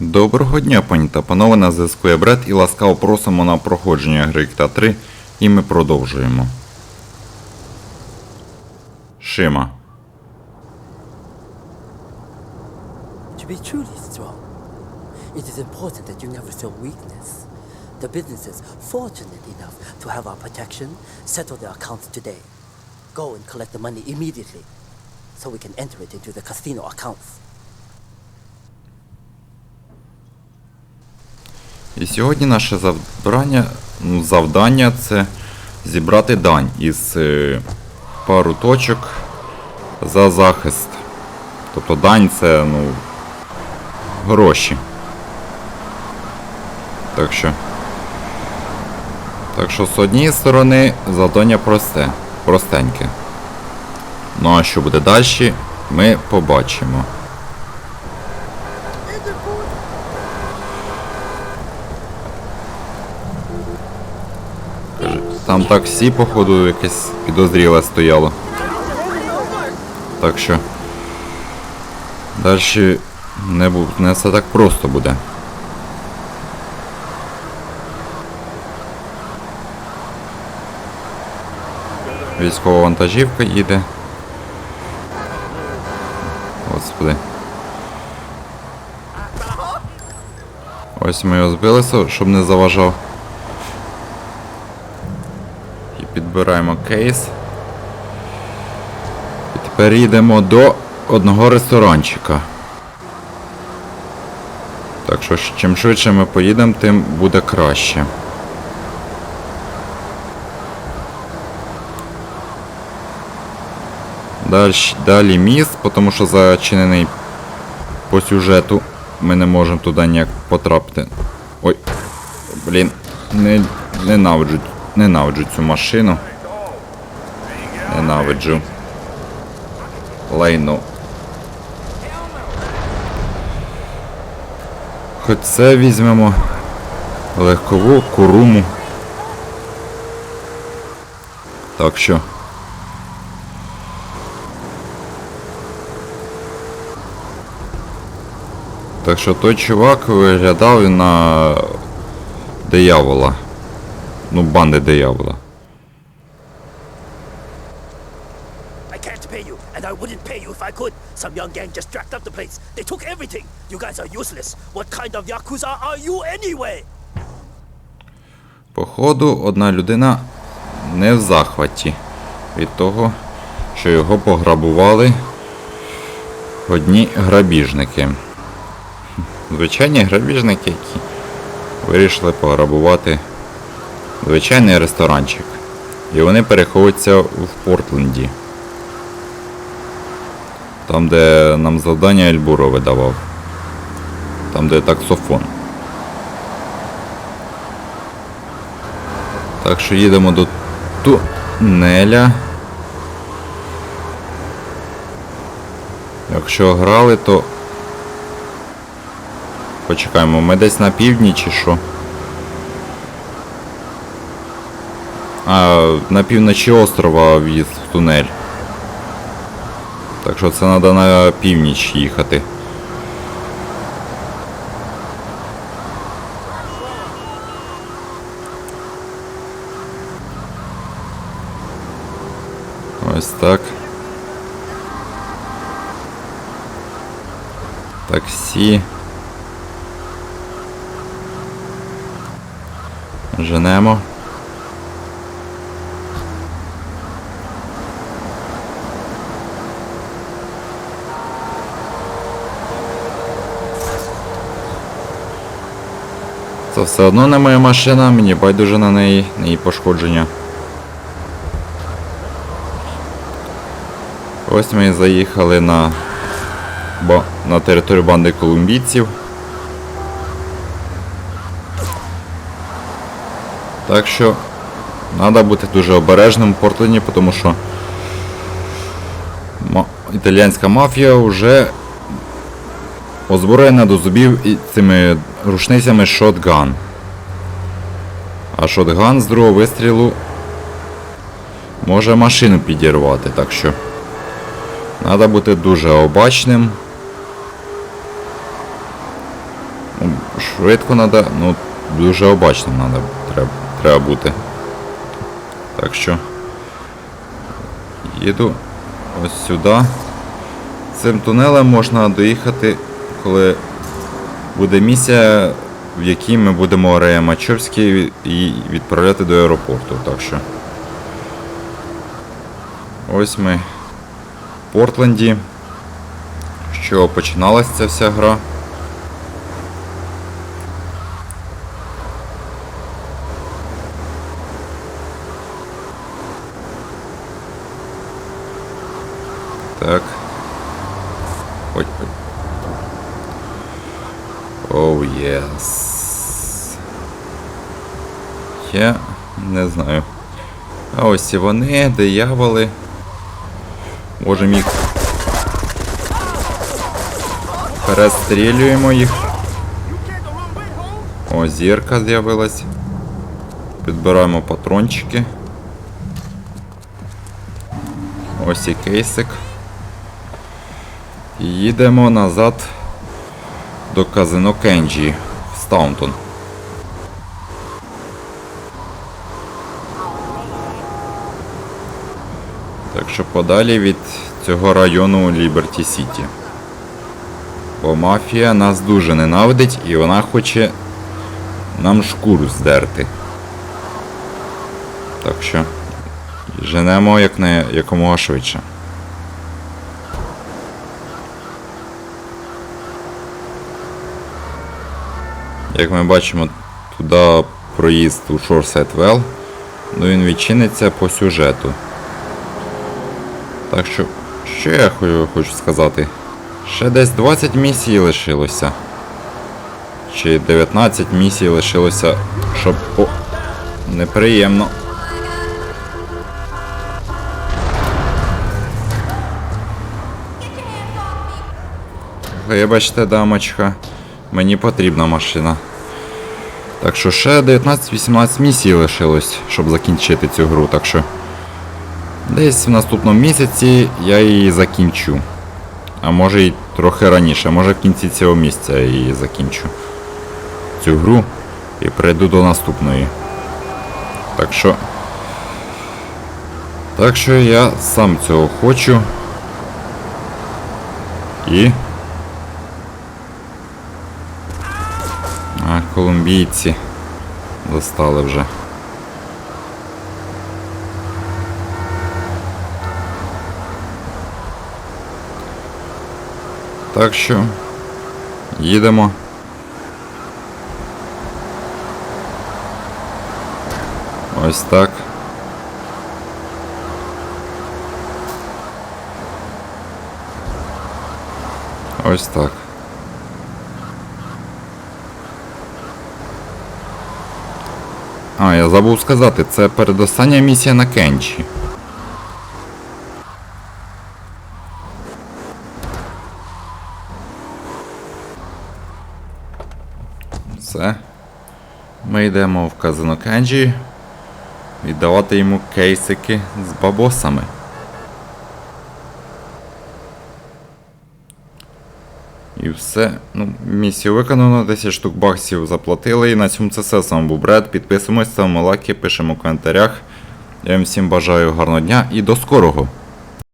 Доброго дня, пані та панове, на зв'язку є Бред і ласкаво просимо на проходження гри та 3 і ми продовжуємо. Шима. To be truly strong, it is important that you never show weakness. The business is fortunate enough to have our protection. Settle their accounts today. Go and collect the money immediately, so we can enter it into the casino accounts. І сьогодні наше завдання, ну, завдання це зібрати дань із е, пару точок за захист. Тобто дань це ну, гроші. Так що. Так що з однієї сторони завдання просте, простеньке. Ну а що буде далі, ми побачимо. Таксі, походу, якесь підозріле стояло. Так що. Далі не, бу- не все так просто буде. Військова вантажівка їде. Господи. Ось ми його збилися, щоб не заважав. І підбираємо кейс. І тепер їдемо до одного ресторанчика. Так що чим швидше ми поїдемо, тим буде краще. Далі, далі міст, тому що зачинений по сюжету. Ми не можемо туди ніяк потрапити. Ой, блін, не, ненавиджу, ненавиджу цю машину. Ненавиджу. Лайно. Хоч це візьмемо. Легкову куруму. Так що. Так що той чувак виглядав на диявола. Ну, банди диявола. I can't pay you, and I wouldn't pay you if I could. Some young gang just jacked up the place. They took everything. You guys are useless. What kind of yakuza are you anyway? Походу, одна людина не в захваті від того, що його пограбували одні грабіжники. Звичайні грабіжники, які вирішили пограбувати звичайний ресторанчик. І вони переховуються в Портленді. Там, де нам завдання Ельбуро видавав. Там, де таксофон. Так що їдемо до тунеля. Якщо грали, то почекаємо, ми десь на півдні чи що? А, на півночі острова в'їзд в тунель. Так що це треба на північ їхати. Ось так. Таксі. Женемо. Це все одно не моя машина, мені байдуже на неї, на її пошкодження. Ось ми заїхали на, на територію банди колумбійців. Так що треба бути дуже обережним в Портлені, тому що італійська мафія вже озброєна до зубів і цими рушницями шотган. А шотган з другого вистрілу може машину підірвати, так що. Треба бути дуже обачним. Ну, швидко треба, ну дуже обачно надо, треба, треба бути. Так що їду ось сюди. Цим тунелем можна доїхати, коли буде місія, в якій ми будемо Рея-Мачовський і відправляти до аеропорту. Так що. Ось ми в Портленді. Чого починалася ця вся гра. Так. Ой, ой. Оу, єс. Я не знаю. А ось і вони, дияволи. Можемо їх. Перестрілюємо їх. О, зірка з'явилась. Підбираємо патрончики. Ось і кейсик. Їдемо назад до казино Кенджі в Стаунтон. Що подалі від цього району Ліберті Сіті. Бо мафія нас дуже ненавидить і вона хоче нам шкуру здерти. Так що женемо як не, якомога швидше. Як ми бачимо, туди проїзд у Shoreside Well, ну він відчиниться по сюжету. Так що, що я хочу, сказати? Ще десь 20 місій лишилося. Чи 19 місій лишилося, щоб. О, неприємно. Вибачте, дамочка, мені потрібна машина. Так що ще 19-18 місій лишилось, щоб закінчити цю гру, так що. Десь в наступному місяці я її закінчу. А може і трохи раніше, може в кінці цього місяця я її закінчу. Цю гру і перейду до наступної. Так що. Так що я сам цього хочу. І. А, колумбійці достали вже. Так що їдемо. Ось так. Ось так. А, я забув сказати, це передостання місія на Кенчі. Все. Ми йдемо в казино Кенджі віддавати йому кейсики з бабосами. І все. Ну, місію виконано, 10 штук баксів заплатили. І на цьому це все. З вами був Бред. Підписуємось, ставимо лайки, пишемо в коментарях. Я вам всім бажаю гарного дня і до скорого!